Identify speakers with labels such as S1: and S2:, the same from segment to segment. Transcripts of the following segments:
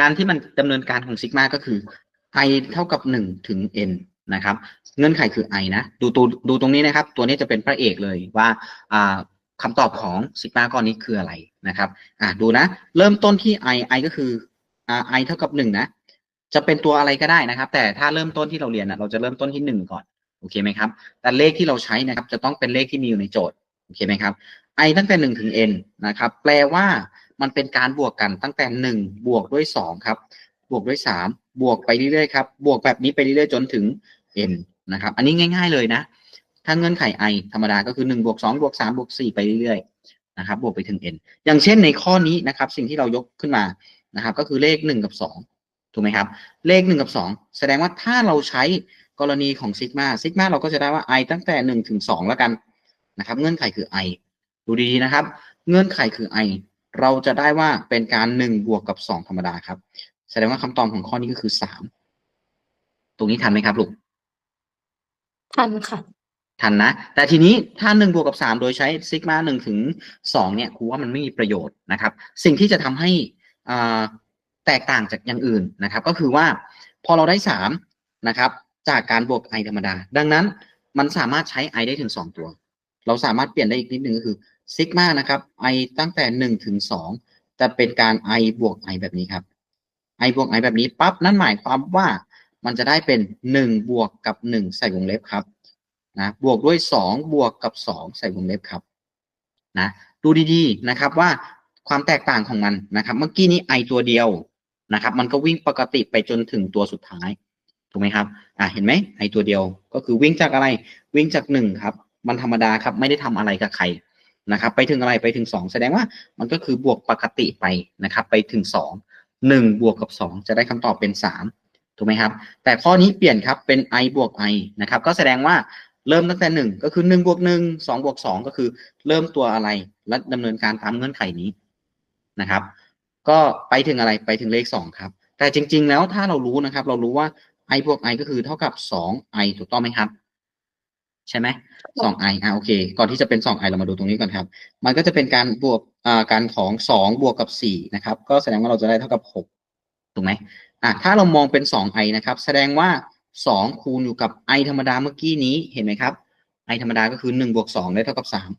S1: การที่มันดำเนินการของซิกมาก็คือ i เท่ากับหนึ่งถึง n นะครับ เงื่อนไขคือ i นะ ดูตัวดูตรงนี้นะครับ ตัวนี้จะเป็นพระเอกเลยว่าอ่าคำตอบของซิกมาก้อนนี้คืออะไรนะครับอ่าดูนะ เริ่มต้นที่ i i ก็คืออ i เท่ากับหนึ่งนะ จะเป็นตัวอะไรก็ได้นะครับ แต่ถ้าเริ่มต้นที่เราเรียนนะเราจะเริ่มต้นที่หนึ่งก่อนโอเคไหมครับ แต่เลขที่เราใช้นะครับ จะต้องเป็นเลขที่มีอยู่ในโจทย์โอเคไหมครับ i ตั้งแต่หนึ่งถึง n นะครับ แปลว่ามันเป็นการบวกกันตั้งแต่หนึ่งบวกด้วยสองครับ บวกด้วยสามบวกไปเรื่อยๆครับ บวกแบบนี้ไปเรื่อยๆจนถึง n นะครับ อันนี้ง่าย ๆเลยนะ ถ้าเงื่อนไข i ธรรมดาก็คือหนึ่งบวกสองบวกสามบวกสี่ไปเรื่อยๆนะครับ บวกไปถึง n อย่างเช่นในข้อนี้นะครับ สิ่งที่เรายกขึ้นมานะครับ ก็คือเลขหนึ่งกับสองถูกไหมครับ เลขหนึ่งกับสองแสดงว่าถ้าเราใช้กรณีของซิกมาซิกมาเราก็จะได้ว่า i ตั้งแต่หนึ่งถึงสองแล้วกันนะครับ เงื่อนไขคือ i ดูดีๆนะครับ เงื่อนไขคือ i เราจะได้ว่าเป็นการหนึ่งบวกกับสองธรรมดาครับ แสดงว่าคำตอบของข้อนี้ก็คือสามตรงนี้ทันไหมครับลูก
S2: ทันค่ะ
S1: ทันนะ แต่ทีนี้ถ้าหนึ่งบวกกับสามโดยใช้ซิกมาหนึ่งถึงสองเนี่ยครูว่ามันไม่มีประโยชน์นะครับ สิ่งที่จะทำให้อ่าแตกต่างจากอย่างอื่นนะครับ ก็คือว่าพอเราได้สามนะครับ จากการบวก i ธรรมดา ดังนั้นมันสามารถใช้ i ได้ถึงสองตัว เราสามารถเปลี่ยนได้อีกนิดนึงก็คือ ซิกมานะครับ i ตั้งแต่หนึ่งถึงสองจะเป็นการ i บวก i แบบนี้ครับ i บวก i แบบนี้ปั๊บนั่นหมายความว่ามันจะได้เป็นหนึ่งบวกกับหนึ่งใส่วงเล็บครับนะบวกด้วยสองบวกกับสองใส่วงเล็บครับนะดูดีๆนะครับว่าความแตกต่างของมันนะครับ เมื่อกี้นี้ i ตัวเดียวนะครับ มันก็วิ่งปกติไปจนถึงตัวสุดท้ายถูกไหมครับอ่าเห็นไหม i ตัวเดียวก็คือวิ่งจากอะไรวิ่งจากหนึ่งครับ มันธรรมดาครับไม่ได้ทำอะไรกับใคร นะครับ ไปถึงอะไรไปถึงสองแสดงว่ามันก็คือบวกปกติไปนะครับ ไปถึงสองหนึ่งบวกกับสองจะได้คำตอบเป็นสามถูกไหมครับ แต่ข้อนี้เปลี่ยนครับเป็น i บวก i นะครับ ก็แสดงว่าเริ่มตั้งแต่หนึ่งก็คือหนึ่งบวกหนึ่งสองบวกสองก็คือเริ่มตัวอะไร และดำเนินการตามเงื่อนไขนี้นะครับ ก็ไปถึงอะไรไปถึงเลขสองครับ แต่จริง ๆ แล้วถ้าเรารู้นะครับ เรารู้ว่า i บวก i ก็คือเท่ากับสอง i ถูกต้องไหมครับ ใช่ไหมสอง i อ่าโอเค ก่อนที่จะเป็นสอง i เรามาดูตรงนี้ก่อนครับ มันก็จะเป็นการบวกอ่าการของสองบวกกับสี่นะครับ ก็แสดงว่าเราจะได้เท่ากับหกถูกไหมอะถ้าเรามองเป็นสอง i นะครับ แสดงว่าสองคูณอยู่กับ i ธรรมดาเมื่อกี้นี้เห็นไหมครับ i ธรรมดาก็คือหนึ่งบวกสองได้เท่ากับสาม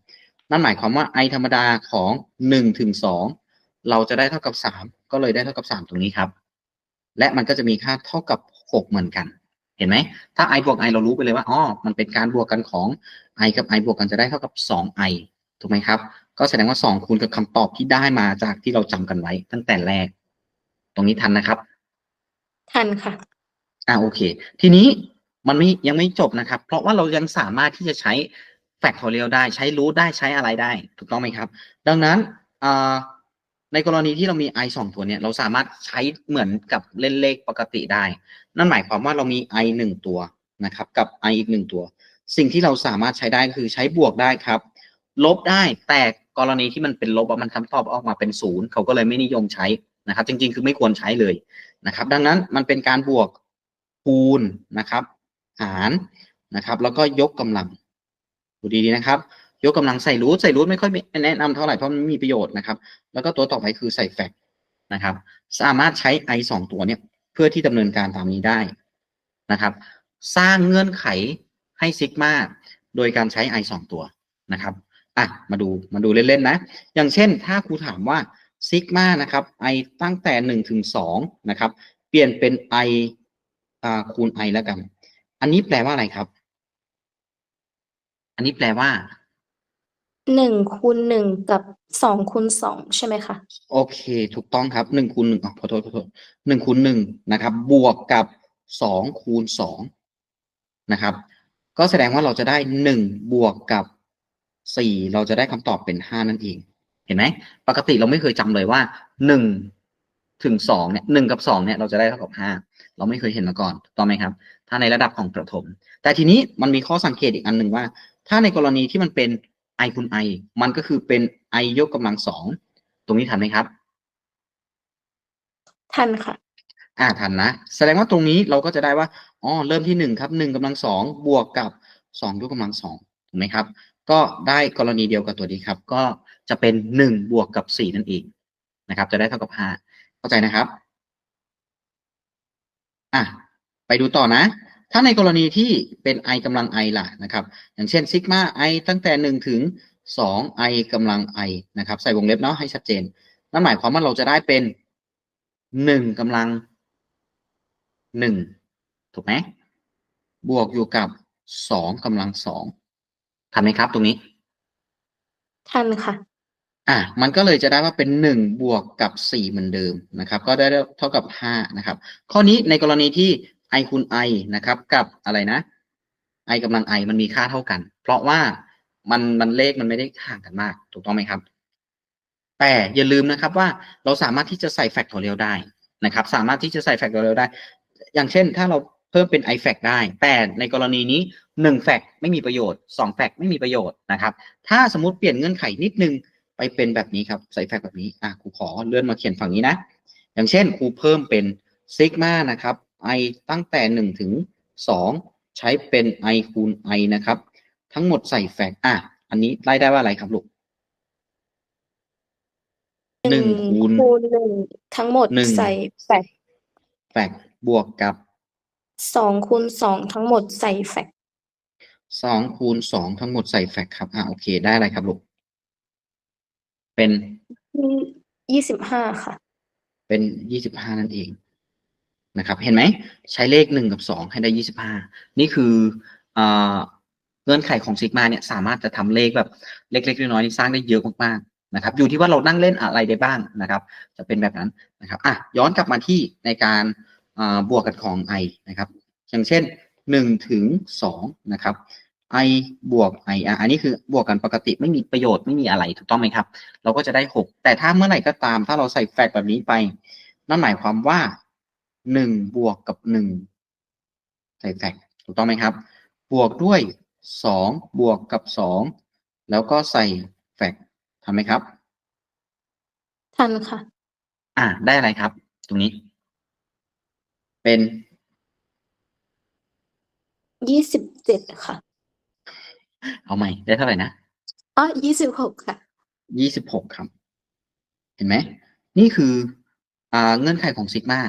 S1: นั่นหมายความว่า i ธรรมดาของหนึ่งถึงสองเราจะได้เท่ากับสามก็เลยได้เท่ากับสามตรงนี้ครับ และมันก็จะมีค่าเท่ากับหกเหมือนกัน เห็นไหมถ้า i บวก i เรารู้ไปเลยว่าอ๋อมันเป็นการบวกกันของ i กับ i บวกกันจะได้เท่ากับสอง i ถูกไหมครับ ก็แสดงว่าสองคูณกับคำตอบที่ได้มาจากที่เราจำกันไว้ตั้งแต่แรก ตรงนี้ทันนะครับ
S2: ทันค่ะ
S1: อ่าโอเค ทีนี้มันไม่ยังไม่จบนะครับ เพราะว่าเรายังสามารถที่จะใช้ factorial ได้ใช้รูทได้ใช้อะไรได้ ถูกต้องไหมครับ ดังนั้นอ่า ในกรณีที่เรามี i สองตัวเนี่ยเราสามารถใช้เหมือนกับเล่นเลขปกติได้ นั่นหมายความว่าเรามี i หนึ่งตัวนะครับ กับ i อีกหนึ่งตัว สิ่งที่เราสามารถใช้ได้คือใช้บวกได้ครับ ลบได้แต่กรณีที่มันเป็นลบมันคำตอบออกมาเป็นศูนย์เขาก็เลยไม่นิยมใช้นะครับ จริงๆ คือไม่ควรใช้เลยนะครับ ดังนั้นมันเป็นการบวกคูณนะครับ หารนะครับ แล้วก็ยกกำลังดูดีๆนะครับ ยกกำลังใส่รูทใส่รูทไม่ค่อยแนะนำเท่าไหร่เพราะมันมีประโยชน์นะครับ แล้วก็ตัวต่อไปคือใส่แฟกนะครับ สามารถใช้ i สองตัวเนี่ยเพื่อที่ดำเนินการตามนี้ได้นะครับ สร้างเงื่อนไขให้ซิกมาโดยการใช้ i สองตัวนะครับอะมาดูมาดูเล่นๆนะ อย่างเช่นถ้าครูถามว่าซิกมานะครับ i ตั้งแต่หนึ่งถึงสองนะครับ เปลี่ยนเป็น i อ่าคูณ i แล้วกัน อันนี้แปลว่าอะไรครับ อันนี้แปลว่า
S2: หนึ่งคูณหนึ่งกับสองคูณสองใช่ไหมคะ
S1: โอเค ถูกต้องครับหนึ่งคูณหนึ่งอ๋อขอโทษขอโทษหนึ่งคูณหนึ่งนะครับ บวกกับสองคูณสองนะครับ ก็แสดงว่าเราจะได้หนึ่งบวกกับสี่เราจะได้คำตอบเป็นห้านั่นเอง เห็นไหมปกติเราไม่เคยจำเลยว่าหนึ่งถึงสองเนี่ยหนึ่งกับสองเนี่ยเราจะได้เท่ากับห้าเราไม่เคยเห็นมาก่อนถูกต้องไหมครับ ถ้าในระดับของประถม แต่ทีนี้มันมีข้อสังเกตอีกอันหนึ่งว่า ถ้าในกรณีที่มันเป็น i คูณ i มันก็คือเป็น i ยกกำลังสองตรงนี้ทันไหมครับ
S2: ทันค่ะ
S1: อ่าทันนะ แสดงว่าตรงนี้เราก็จะได้ว่าอ๋อเริ่มที่หนึ่งครับหนึ่งกำลังสองบวกกับสองยกกำลังสองถูกไหมครับ ก็ได้กรณีเดียวกับตัวนี้ครับ ก็จะเป็นหนึ่งบวกกับสี่นั่นเองนะครับ จะได้เท่ากับห้าเข้าใจนะครับ อะไปดูต่อนะ ถ้าในกรณีที่เป็น i กำลัง i ล่ะนะครับ อย่างเช่นซิกมา i ตั้งแต่หนึ่งถึงสอง i กำลัง i นะครับ ใส่วงเล็บเนาะให้ชัดเจน นั่นหมายความว่าเราจะได้เป็นหนึ่งกำลังหนึ่งถูกไหมบวกอยู่กับสองกำลังสองทันไหมครับตรงนี้
S2: ทันค่ะ
S1: อะ มันก็เลยจะได้ว่าเป็นหนึ่งบวกกับสี่เหมือนเดิมนะครับ ก็ได้เท่ากับห้านะครับ ข้อนี้ในกรณีที่ i คูณ i นะครับ กับอะไรนะ i กำลัง i มันมีค่าเท่ากัน เพราะว่ามันมันเลขมันไม่ได้ห่างกันมาก ถูกต้องไหมครับ แต่อย่าลืมนะครับว่าเราสามารถที่จะใส่แฟกทอเรียลได้นะครับ สามารถที่จะใส่แฟกทอเรียลได้ อย่างเช่น ถ้าเราเพิ่มเป็น i แฟกได้ แต่ในกรณีนี้หนึ่งแฟกไม่มีประโยชน์สองแฟกไม่มีประโยชน์นะครับ ถ้าสมมติเปลี่ยนเงื่อนไขนิดนึงไปเป็นแบบนี้ครับ ใส่แฟกต์แบบนี้อะครูขอเลื่อนมาเขียนฝั่งนี้นะ อย่างเช่นครูเพิ่มเป็นซิกมานะครับ i ตั้งแต่หนึ่งถึงสองใช้เป็น i คูณ i นะครับ ทั้งหมดใส่แฟกต์อะ อันนี้ไล่ได้ว่าอะไรครับลูกหนึ่งคูณ
S2: คูณหนึ่งทั้งหมด
S1: หนึ่ง
S2: ใส่แฟก
S1: แฟกต์บวกกับ
S2: สองคูณสองทั้งหมดใส่แฟก
S1: สองคูณสองทั้งหมดใส่แฟกต์ครับ อะโอเค ได้อะไรครับลูก เป็น
S2: ยี่สิบห้าค่ะ
S1: เป็นยี่สิบห้านั่นเอง นะครับ เห็นไหมใช้เลขหนึ่งกับสองให้ได้ยี่สิบห้านี่คืออเงื่อนไขของซิกมาเนี่ยสามารถจะทำเลขแบบเล็กๆน้อยๆนี่สร้างได้เยอะมากๆนะครับ อยู่ที่ว่าเรานั่งเล่นอะไรได้บ้างนะครับ จะเป็นแบบนั้นนะครับอะย้อนกลับมาที่ในการบวกกันของ i นะครับ อย่างเช่นหนึ่งถึงสองนะครับ i บวก i อะอันนี้คือบวกกันปกติไม่มีประโยชน์ไม่มีอะไรถูกต้องไหมครับ เราก็จะได้หกแต่ถ้าเมื่อไหร่ก็ตาม ถ้าเราใส่แฟกแบบนี้ไป นั่นหมายความว่า หนึ่งบวกกับหนึ่งใส่แฟกต์ถูกต้องไหมครับ บวกด้วยสองบวกกับสองแล้วก็ใส่แฟกต์ทำไหมครับ
S2: ทันค่ะ
S1: อ่าได้อะไรครับ ตรงนี้ เป็น
S2: ยี่สิบเจ็ดค่ะ
S1: เอาใหม่ ได้เท่าไหร่นะ
S2: อ๋อยี่สิบหกค่ะ
S1: ยี่สิบหกครับ เห็นไหม นี่คือ อ่า เงื่อนไขของซิกมา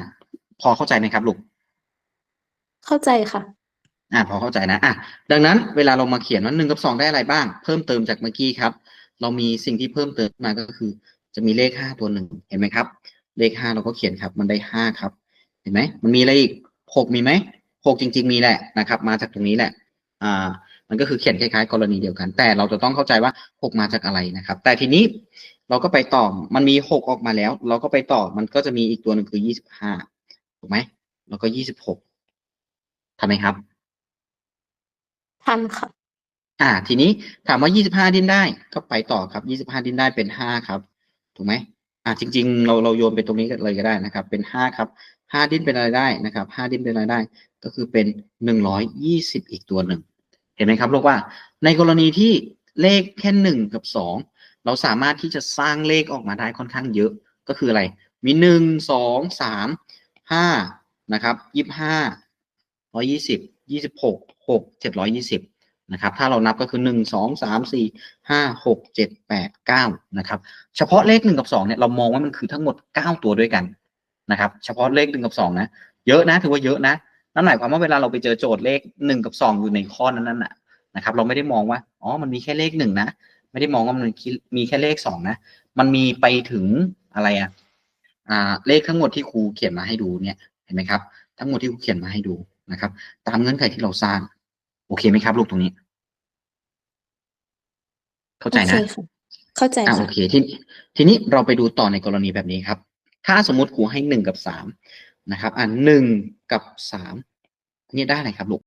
S1: พอเข้าใจไหมครับลูก
S2: เข้าใจค่ะ
S1: อ่าพอเข้าใจนะอะดังนั้นเวลาเรามาเขียนว่าหนึ่งกับสองได้อะไรบ้าง เพิ่มเติมจากเมื่อกี้ครับ เรามีสิ่งที่เพิ่มเติมมาก็คือ จะมีเลขห้าตัวหนึ่งเห็นไหมครับ เลขห้าเราก็เขียนครับ มันได้ห้าครับ เห็นไหมมันมีอะไรอีกหกมีไหมหกจริง ๆ มีแหละนะครับ มาจากตรงนี้แหละ อ่า มันก็คือเขียนคล้ายๆ กรณีเดียวกัน แต่เราจะต้องเข้าใจว่าหกมาจากอะไรนะครับ แต่ทีนี้เราก็ไปต่อ มันมีหกออกมาแล้ว เราก็ไปต่อ มันก็จะมีอีกตัวหนึ่งคือยี่สิบห้า ถูกไหม แล้วก็ยี่สิบหกทำไหมครับ
S2: ทันค่ะ
S1: อ่า ทีนี้ถามว่า25ดิ้นได้ ก็ไปต่อครับ25ดิ้นได้เป็น5ครับ ถูกไหมอ่าจริง ๆ เราเราโยนไปตรงนี้กันเลยก็ได้นะครับ เป็น5ครับ5ดิ้นเป็นอะไรได้นะครับ5ดิ้นเป็นอะไรได้ ก็คือเป็น120อีกตัวหนึ่งเห็นไหมครับลูกว่า ในกรณีที่เลขแค่หนึ่งกับสองเราสามารถที่จะสร้างเลขออกมาได้ค่อนข้างเยอะก็คืออะไร มีหนึ่งสองสาม ห้านะครับยี่ห้าร้อยยี่สิบยี่สิบหกหกเจ็ดร้อยยี่สิบนะครับ ถ้าเรานับก็คือหนึ่งสองสามสี่ห้าหกเจ็ดแปดเก้านะครับ เฉพาะเลขหนึ่งกับสองเนี่ยเรามองว่ามันคือทั้งหมดเก้าตัวด้วยกันนะครับ เฉพาะเลขหนึ่งกับสองนะ เยอะนะถือว่าเยอะนะนั่นหมายความว่าเวลาเราไปเจอโจทย์เลขหนึ่งกับสองอยู่ในข้อนั้นนั่นนะนะครับ เราไม่ได้มองว่าอ๋อมันมีแค่เลขหนึ่งนะ ไม่ได้มองว่ามันมีแค่เลขสองนะ มันมีไปถึงอะไรอะอ่า เลขทั้งหมดที่ครูเขียนมาให้ดูเนี่ยเห็นไหมครับ ทั้งหมดที่ครูเขียนมาให้ดูนะครับ ตามเงื่อนไขที่เราสร้าง โอเคไหมครับลูกตรงนี้ เข้าใจ
S2: โอเค
S1: นะ
S2: ค่ะเข้าใจ
S1: อ่าโอ
S2: ค่ะ
S1: เคทีทีนี้เราไปดูต่อในกรณีแบบนี้ครับ ถ้าสมมติครูให้หนึ่งกับสามนะครับ อ่าหนึ่งกับสามอันนี้ได้อะไรครับลูก